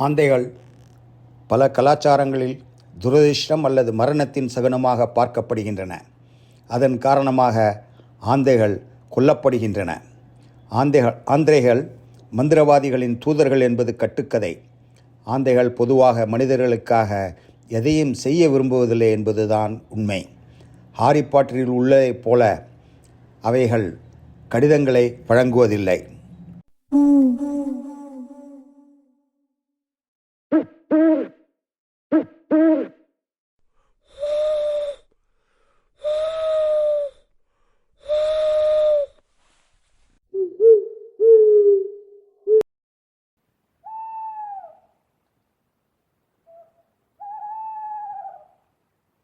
ஆந்தைகள் பல கலாச்சாரங்களில் துரதிர்ஷ்டம் அல்லது மரணத்தின் சகுனமாக பார்க்கப்படுகின்றன. அதன் காரணமாக ஆந்தைகள் கொல்லப்படுகின்றன. ஆந்தைகள் ஆந்தைகள் மந்திரவாதிகளின் தூதர்கள் என்பது கட்டுக்கதை. ஆந்தைகள் பொதுவாக மனிதர்களுக்காக எதையும் செய்ய விரும்புவதில்லை என்பதுதான் உண்மை. ஹாரி பாட்டரில் உள்ளதைப் போல அவைகள் கடிதங்களை வழங்குவதில்லை.